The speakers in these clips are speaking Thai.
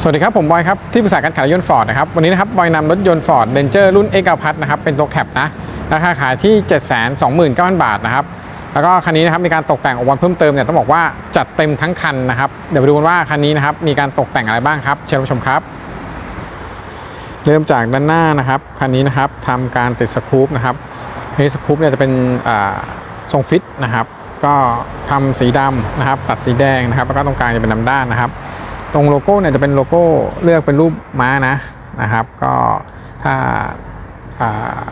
สวัสดีครับ ผมบอยครับ ที่ปรึกษาการขายรถยนต์ฟอร์ดนะครับ วันนี้นะครับบอยนำรถยนต์ฟอร์ดเ a นเจอร์รุ่น X 9พัทนะครับ เป็นตัวแคปนะ ราคาขายที่ 729,000 บาทนะครับ แล้วก็คันนี้นะครับมีการตกแต่งอุปกรณ์เพิ่มเติมเนี่ยต้องบอกว่าจัดเต็มทั้งคันนะครับ เดี๋ยวไปดูกันว่าคันนี้นะครับมีการตกแต่งอะไรบ้างครับเชิญรับชมครับ เริ่มจากด้านหน้านะครับคันนี้นะครับทำการติดสครูปนะครับเฮสครูปเนี่ยจะเป็นอ่าทรงฟิตนะครับ ก็ทำสีดำนะครับตัดสีแดงนะครับ แล้วก็ตรงกลางจะเป็นดำด้านนะครับ ตรงโลโก้เนี่ยจะเป็นโลโก้เลือกเป็นรูปม้านะนะครับ ก็ถ้า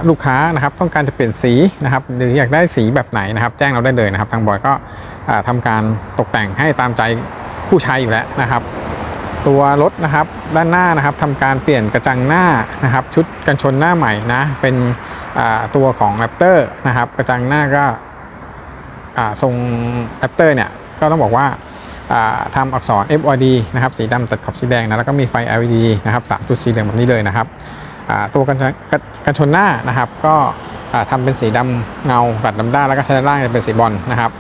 ลูกค้านะครับต้องการจะเปลี่ยนสีนะครับหรืออยากได้สีแบบไหนนะครับ แจ้งเราได้เลยนะครับ ทางบอยก็อ่าทำการตกแต่งให้ตามใจผู้ใช้อยู่แล้วนะครับ ตัวรถนะครับด้านหน้านะครับทำการเปลี่ยนกระจังหน้านะครับ ชุดกันชนหน้าใหม่นะเป็นตัวของ Raptor นะครับ กระจังหน้าก็อ่าทรง Raptor เนี่ยก็ต้องบอกว่า ทำอักษร FOD นะครับสีดำตัดขอบสีแดงนะแล้วก็มีไฟ LED นะครับสามจุดสีเหลืองแบบนี้เลยนะครับตัวกันชนกันกันชนหน้านะครับ ก็อ่าทำเป็นสีดำเงาตัดดำด้านแล้วก็ชั้นล่างจะเป็นสีบอลนะครับ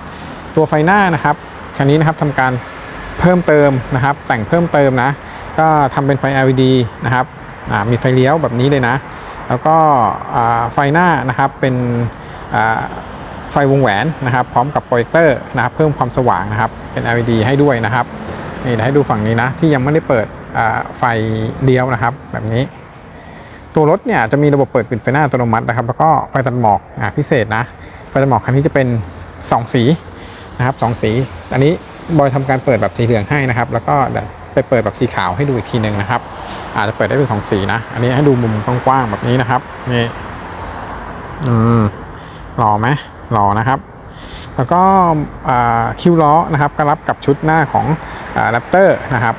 ตัวไฟหน้านะครับคันนี้นะครับทำการเพิ่มเติมนะครับ แต่งเพิ่มเติมนะ ก็ทำเป็นไฟ LED นะครับมีไฟเลี้ยวแบบนี้เลยนะ แล้วก็ไฟหน้านะครับเป็น ไฟวงแหวนนะครับพร้อมกับโปรเจคเตอร์นะครับเพิ่มความสว่างนะครับเป็น LED ให้ด้วยนะครับนี่ให้ดูฝั่งนี้นะที่ยังไม่ได้เปิดไฟเลี้ยวนะครับ แบบนี้ ตัวรถเนี่ยจะมีระบบเปิดปิดไฟหน้าอัตโนมัตินะครับ แล้วก็ไฟตัดหมอกอะพิเศษนะไฟตัดหมอกคันนี้จะเป็น 2 สีนะครับสองสี อันนี้บอยทำการเปิดแบบสีเหลืองให้นะครับ แล้วก็ไปเปิดแบบสีขาวให้ดูอีกทีหนึ่งนะครับ อาจจะเปิดได้เป็น 2 สีนะ อันนี้ให้ดูมุมกว้างๆแบบนี้นะครับนี่อืมหล่อไหม ล่อนะครับ แล้วก็คิวล้อนะครับก็รับกับชุดหน้าของแรปเตอร์นะครับ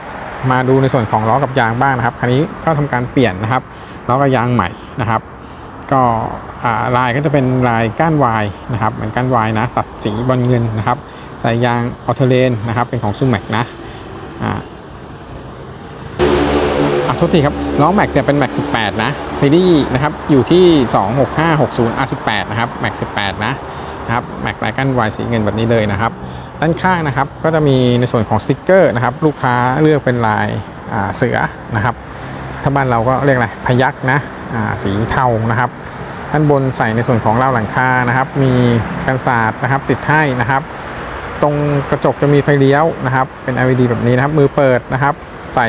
มาดูในส่วนของล้อกับยางบ้างนะครับ คันนี้ก็ทำการเปลี่ยนนะครับล้อกับยางใหม่นะครับ ก็ลายก็จะเป็นลายก้านวายนะครับเหมือนก้านวายนะ ตัดสีบอลเงินนะครับ ใส่ยางออเทเลนนะครับ เป็นของซูแม็กนะอ่าอะ โทษทีครับล้อแม็กเนี่ยเป็นแม็ก18 นะซีรีส์นะครับอยู่ที่ 26560 R18 นะครับแม็ก18 นะนะครับแม็กลายก้านวายสีเงินแบบนี้เลยนะครับ ด้านข้างนะครับก็จะมีในส่วนของสติกเกอร์นะครับ ลูกค้าเลือกเป็นลายาเสือนะครับถ้าบ้านเราก็เรียกอะไรพยักนะสีเทานะครับด้านบนใส่ในส่วนของราวหลังคานะครับ มีกันศาสตร์นะครับติดให้นะครับ ตรงกระจกจะมีไฟเลี้ยวนะครับ เป็น LED แบบนี้นะครับ มือเปิดนะครับ ใส่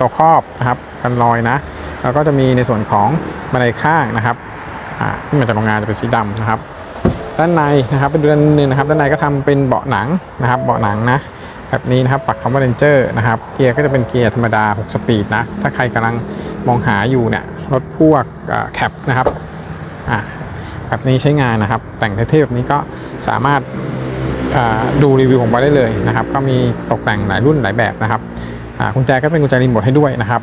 ตัวครอบนะครับกันรอยนะ แล้วก็จะมีในส่วนของบันไดข้างนะครับที่มาจากโรงงานจะเป็นสีดำนะครับ ด้านในนะครับไปดูด้านนึงนะครับ ด้านในก็ทำเป็นเบาะหนังนะครับ เบาะหนังนะแบบนี้นะครับปักคำว่า Ranger นะครับ เกียร์ก็จะเป็นเกียร์ธรรมดา 6 สปีดนะ ถ้าใครกำลังมองหาอยู่เนี่ยรถพวกแคปนะครับแบบนี้ใช้งานนะครับ แต่งเท่ๆแบบนี้ก็สามารถดูรีวิวของบอยได้เลยนะครับ ก็มีตกแต่งหลายรุ่นหลายแบบนะครับ กุญแจก็เป็นกุญแจรีโมทให้ด้วยนะครับ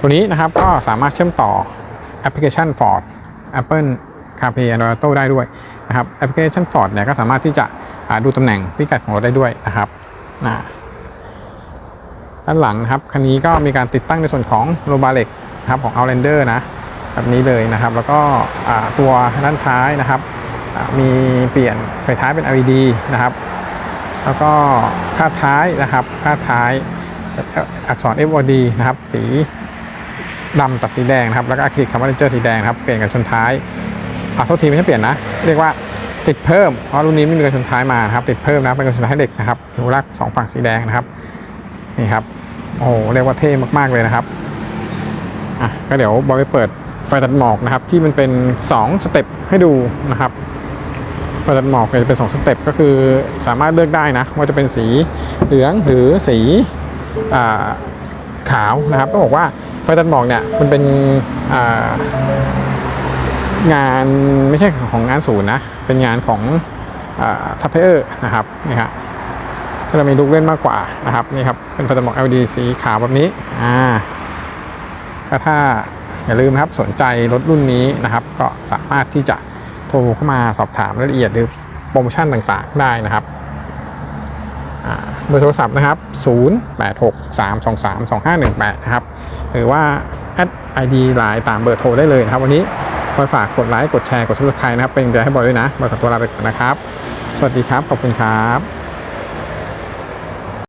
ตัวนี้นะครับก็สามารถเชื่อมต่อแอปพลิเคชัน Ford Apple CarPlay Android Auto ได้ด้วยนะครับแอปพลิเคชัน Ford เนี่ยก็สามารถที่จะดูตำแหน่งพิกัดของรถได้ด้วยนะครับด้านหลังนะครับคันนี้ก็มีการติดตั้งในส่วนของโรบาเล็กครับของ Outlander นะแบบนี้เลยนะครับ แล้วก็ตัวด้านท้ายนะครับมีเปลี่ยนไฟท้ายเป็น LED นะครับ แล้วก็คาดท้ายนะครับคาดท้าย อักษร FOD นะครับ สีดำตัดสีแดงนะครับ แล้วก็อะคริลิกคาร์บอนเจอร์สีแดงนะครับ เปลี่ยนกันชนท้ายอ่าโทษทีไม่ใช่เปลี่ยนนะ เรียกว่าติดเพิ่ม เพราะรุ่นนี้ไม่มีกันชนท้ายมาครับ ติดเพิ่มนะ เป็นกันชนท้ายเหล็กนะครับหูรักสองฝั่งสีแดงนะครับ นี่ครับ โอ้โห เรียกว่าเท่มากๆเลยนะครับ อะ ก็เดี๋ยวบอยไปเปิดไฟตัดหมอกนะครับ ที่มันเป็น 2 สเต็ปให้ดูนะครับไฟตัดหมอกจะเป็น 2 สเต็ปก็คือสามารถเลือกได้นะ ว่าจะเป็นสีเหลืองหรือสี ขาวนะครับต้องบอกว่าไฟตัดหมอกเนี่ยมันเป็นงานไม่ใช่ของงานศูนย์นะ เป็นงานของซัพพลายเออร์นะครับนี่ครับก็จะมีลูกเล่นมากกว่านะครับนี่ครับเป็นไฟตัดหมอก LED สีขาวแบบนี้อ่าก็ถ้าอย่าลืมนะครับสนใจรถรุ่นนี้นะครับ ก็สามารถที่จะโทรเข้ามาสอบถามรายละเอียดหรือโปรโมชั่นต่างๆได้นะครับ เบอร์โทรศัพท์นะครับ 0863232518 นะครับ หรือว่าแอด ID ไลน์ตามเบอร์โทรได้เลยนะครับ วันนี้คอยฝากกดไลค์ กดแชร์ กด subscribe นะครับ เป็นกำลังใจให้บอยด้วยนะบอยขอตัวลาไปก่อนนะครับ สวัสดีครับ ขอบคุณครับ